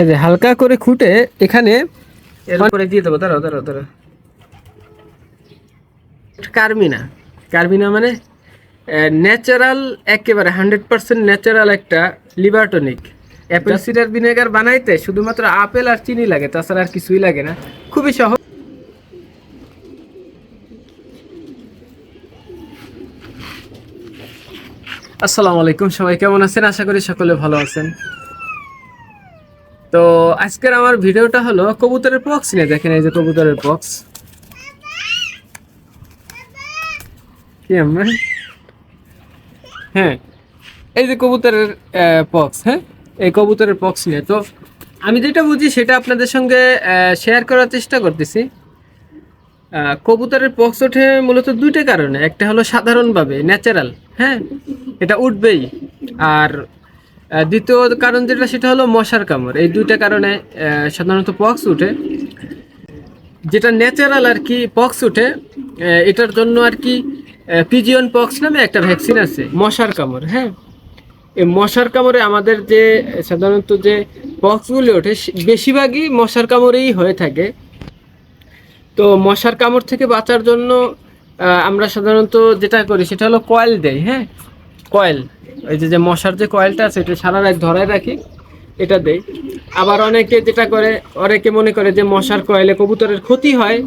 এই যে হালকা করে খুঁটে এখানে এর উপরে দিয়ে দেবো দাঁড়াও দাঁড়াও দাঁড়াও কার্মিনা। কার্মিনা মানে ন্যাচারাল একেবারে হান্ড্রেড পার্সেন্ট ন্যাচারাল একটা liver tonic apple cider vinegar বানাইতে শুধুমাত্র আপেল আর চিনি লাগে তাছাড়া আর কিছুই লাগে না। খুবই সহজ। আসসালামু আলাইকুম সবাই, কেমন আছেন? আশা করি সকলে ভালো আছেন। তো আজকের আমার ভিডিওটা হলো কবুতরের পক্স নিয়ে। দেখেন এই যে কবুতরের পক্স কি আমরা? হ্যাঁ এই যে কবুতরের পক্স হ্যাঁ? এই কবুতরের পক্স নিয়ে। তো আমি যেটা বুঝি সেটা আপনাদের সঙ্গে শেয়ার করার চেষ্টা করতেছি। কবুতরের পক্স ওঠে মূলত দুইটা কারণে। একটা হলো সাধারণভাবে ন্যাচারাল হ্যাঁ? এটা উঠবেই। আর দ্বিতীয় কারণ যেটা, সেটা হলো মশার কামড়। এই দুইটা কারণে সাধারণত পক্স উঠে। যেটা ন্যাচারাল আর কি পক্স উঠে এটার জন্য আর কি পিজিয়ন পক্স নামে একটা ভ্যাকসিন আছে, মশার কামড় হ্যাঁ? এই মশার কামড়ে আমাদের যে, সাধারণত যে পক্সগুলি ওঠে বেশিরভাগই মশার কামড়েই হয়ে থাকে। তো মশার কামড় থেকে বাঁচার জন্য আমরা সাধারণত যেটা করি, সেটা হলো কয়েল দেই হ্যাঁ? কয়েল, এই যে যে মশার যে কয়েলটা আছে, এটা সারা রাত ধরায় রাখি, এটা দেই। আবার অনেকে যেটা করে, অনেকে মনে করে যে মশার কয়েলে কবুতরের ক্ষতি হয়,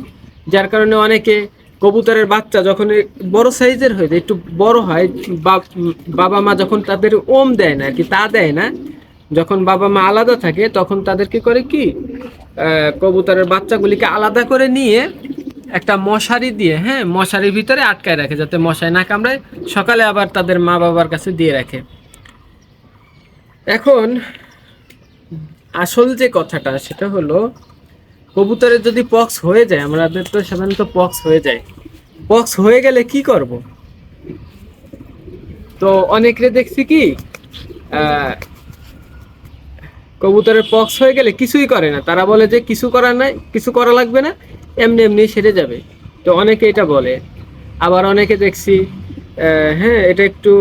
যার কারণে অনেকে কবুতরের বাচ্চা যখন বড় সাইজের হয়ে যায়, একটু বড় হয় বাবা মা যখন তাদের ওম দেয় না, আর কি তা দেয় না, যখন বাবা মা আলাদা থাকে, তখন তাদের কি করে কি কবুতরের বাচ্চাগুলিকে আলাদা করে নিয়ে একটা মশারি দিয়ে হ্যাঁ মশারির ভিতরে আটকায় রাখে যাতে মশায় না কামড়ায়, সকালে আবার তাদের মা বাবার কাছে দিয়ে রাখে। এখন আসল যে কথাটা সেটা হলো, কবুতরের যদি পক্স হয়ে যায়, আমাদের তো সাধারণত পক্স হয়ে যায়। পক্স হয়ে গেলে কি করব? তো অনেকরে দেখছি কি কবুতরের পক্স হয়ে গেলে কিছুই করে না। তারা বলে যে কিছু করার নাই, কিছু করা লাগবে না। এমনি এমনি সেরে যাবে। তো অনেকে এটা বলে। আবার অনেকে দেখছি হ্যাঁ এটা একটু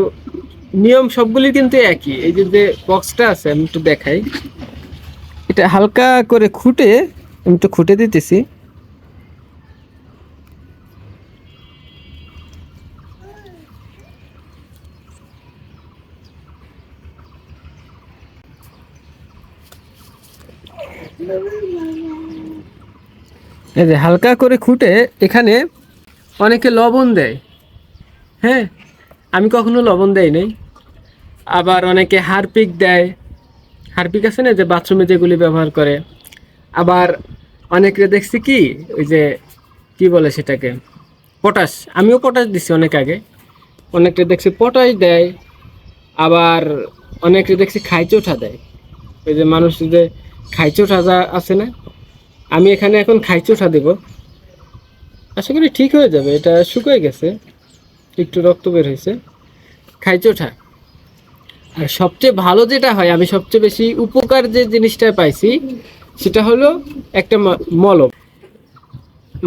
নিয়ম সবগুলি কিন্তু একই। এই যে বক্সটা আছে, আমি একটু দেখাই। এটা হালকা করে খুঁটে, আমি একটু খুঁটে দিতেছি। এই যে হালকা করে খুঁটে এখানে অনেকে লবণ দেয়। হ্যাঁ আমি কখনো লবণ দেই নাই। আবার অনেকে হারপিক দেয়। হারপিক আছে না যে বাথরুমে যেগুলি ব্যবহার করে। আবার অনেকে দেখছি কি, ওই যে কি বলে সেটাকে? পটাশ। আমিও পটাশ দিছি অনেক আগে। অনেকটা দেখছি পটাশ দেয়। আবার অনেকে দেখছি খাইচোঠা দেয়। ওই যে মানুষ যে খাইচোঠা আছে না আমি এখানে এখন খাইচোঠা দেব। আশা করি ঠিক হয়ে যাবে, এটা শুকিয়ে গেছে, একটু রক্ত বের হয়েছে। খাইচোঠা আর সবচেয়ে ভালো যেটা হয়, আমি সবচেয়ে বেশি উপকার যে জিনিসটা পাইছি, সেটা হলো একটা মলম।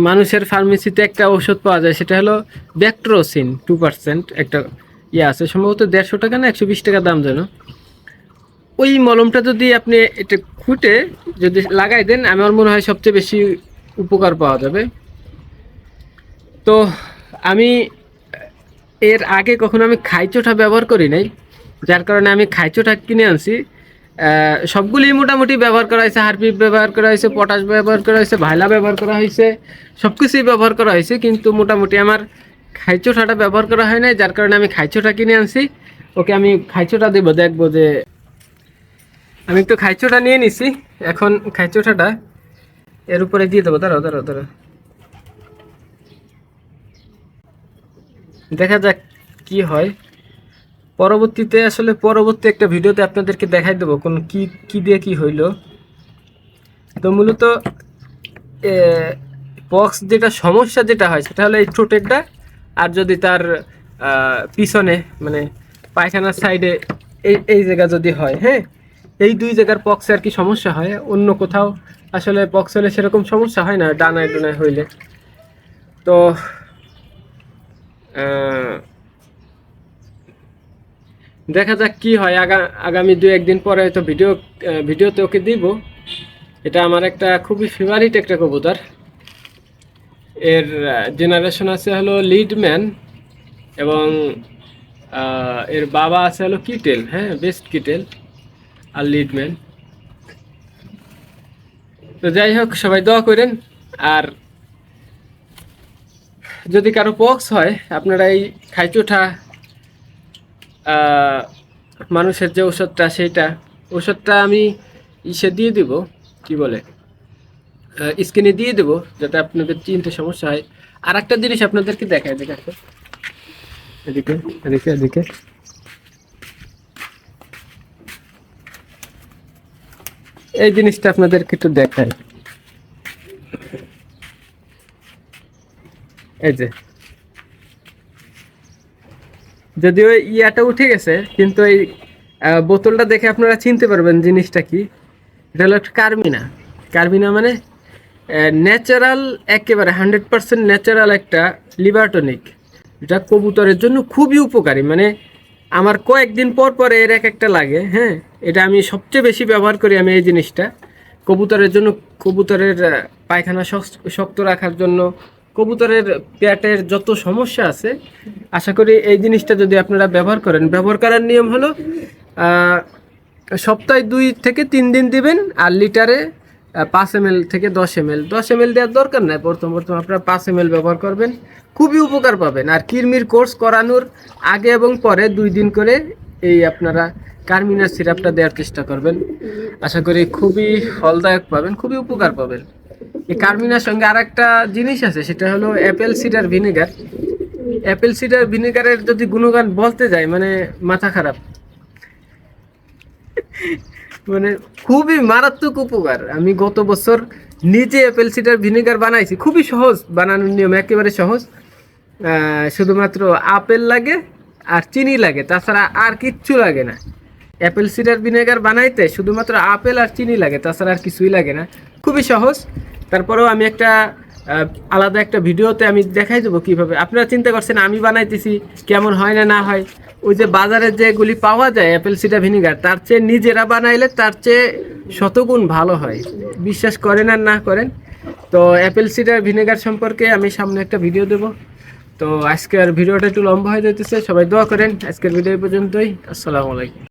মানুষের ফার্মেসিতে একটা ওষুধ পাওয়া যায়, সেটা হলো ব্যাক্ট্রোসিন টু পার্সেন্ট একটা ইয়ে আছে। সম্ভবত দেড়শো টাকা না একশো বিশ টাকা দাম যেন। ওই মলমটা যদি আপনি এটা খুঁটে যদি লাগাই দেন আমার মনে হয় সবচেয়ে বেশি উপকার পাওয়া যাবে। তো আমি এর আগে কখনো আমি খাইচোটা ব্যবহার করি নাই, যার কারণে আমি খাইচোটা কিনে আনছি। সবগুলি মোটামুটি ব্যবহার করা হয়েছে হারপিক ব্যবহার করা হয়েছে, পটাশ ব্যবহার করা হয়েছে, ভাইলা ব্যবহার করা হয়েছে সব কিছুই ব্যবহার করা হয়েছে, কিন্তু মোটামুটি আমার খাইচোটাটা ব্যবহার করা হয় নাই, যার কারণে আমি খাইচোটা কিনে আনছি। ওকে আমি খাইচোটা দেবো, দেখব যে আমি একটু খাইচোটা নিয়ে নিছি। এখন খাইচোটাটা এর উপরে দিয়ে দেবো। দাঁড়াও দাঁড়াও দাঁড়াও। দেখা যাক কি হয়। পরবর্তীতে আসলে পরবর্তী একটা ভিডিওতে আপনাদেরকে দেখাই দেবো কোন কি কি দিয়ে কি হইল। তো মূলত পক্স যেটা, সমস্যা যেটা হয়, সেটা হলো এই ঠোঁটেরটা আর যদি তার পিছনে মানে পায়খানার সাইডে এই এই জায়গা যদি হয় হ্যাঁ? এই দুই জায়গার পক্সে আর কি সমস্যা হয়। অন্য কোথাও আসলে পক্স হলে সেরকম সমস্যা হয় না, ডানায় ডোনায় হইলে। তো দেখা যাক কি হয়। আগা, আগামী দু একদিন পরে হয়তো ভিডিও ভিডিওতে ওকে দিব। এটা আমার একটা খুবই ফেভারিট একটা কবুতর। এর জেনারেশন আছে হলো লিডম্যান এবং এর বাবা আছে হলো কিটেল হ্যাঁ বেস্ট কিটেল আর লিডম্যান তো যাই হোক, সবাই দোয়া করেন। আর যদি কারও পক্স হয়, আপনারা এই খাইচোঠা মানুষের যে ওষুধটা সেইটা ওষুধটা আমি ইসে দিয়ে দিব, কি বলে স্কিনে দিয়ে দেবো, যাতে আপনাদের চিনতে সমস্যা হয়। আর একটা জিনিস আপনাদেরকে দেখায় দেখাচ্ছে এদিকে এদিকে এদিকে। এই জিনিসটা আপনাদেরকে একটু দেখায় এই যে। যদিও ইয়াটা উঠে গেছে, কিন্তু এই বোতলটা দেখে আপনারা চিনতে পারবেন জিনিসটা কি। এটা হলো কার্মিনা। কার্মিনা মানে ন্যাচারাল একেবারে হান্ড্রেড পার্সেন্ট ন্যাচারাল একটা লিভারটনিক এটা কবুতরের জন্য খুবই উপকারী। মানে আমার কয়েকদিন পর পর এর এক একটা লাগে হ্যাঁ? এটা আমি সবচেয়ে বেশি ব্যবহার করি আমি এই জিনিসটা। কবুতরের জন্য কবুতরের পায়খানা শক্ত- রাখার জন্য কবুতরের পেটের যত সমস্যা আছে, আশা করি এই জিনিসটা যদি আপনারা ব্যবহার করেন, ব্যবহার করার নিয়ম হলো সপ্তাহে দুই থেকে তিন দিন দিবেন আর লিটারে পাঁচ এম থেকে দশ এম এল দশ এম দেওয়ার দরকার নাই। প্রথম প্রথম আপনারা পাঁচ এম ব্যবহার করবেন। খুবই উপকার পাবেন। আর কিরমির কোর্স করানোর আগে এবং পরে দুই দিন করে এই আপনারা কার্মিনার সিরাপটা দেওয়ার চেষ্টা করবেন। আশা করি খুবই ফলদায়ক পাবেন, খুবই উপকার পাবেন। এই কার্মিনার সঙ্গে আর একটা জিনিস আছে, সেটা হলো apple cider vinegar. Apple cider ভিনেগারের যদি গুণগান বলতে যাই মানে মাথা খারাপ। মানে খুবই মারাত্মক উপকার। আমি গত বছর নিজে অ্যাপেল সিডার ভিনেগার বানাইছি। খুবই সহজ, বানানোর নিয়ম একেবারে সহজ। শুধুমাত্র আপেল লাগে আর চিনি লাগে, তাছাড়া আর কিচ্ছু লাগে না। অ্যাপেল সিডার ভিনেগার বানাইতে শুধুমাত্র আপেল আর চিনি লাগে, তাছাড়া আর কিছুই লাগে না। খুবই সহজ। তারপরেও আমি একটা আলাদা একটা ভিডিওতে আমি দেখাই দেবো কীভাবে। আপনারা চিন্তা করছেন আমি বানাইতেছি, কেমন হয় না না হয়। ওই যে বাজারে যেগুলি পাওয়া যায় অ্যাপেল সিডা ভিনিগার তার চেয়ে নিজেরা বানাইলে তার চেয়ে শতগুণ ভালো হয়। বিশ্বাস করেন আর না করেন, তো অ্যাপেল সিডার ভিনেগার সম্পর্কে আমি সামনে একটা ভিডিও দেব। তো আজকের ভিডিওটা একটু লম্বা হয়ে যেতেছে সবাই দোয়া করেন। আজকের ভিডিও পর্যন্তই। আসসালামু আলাইকুম।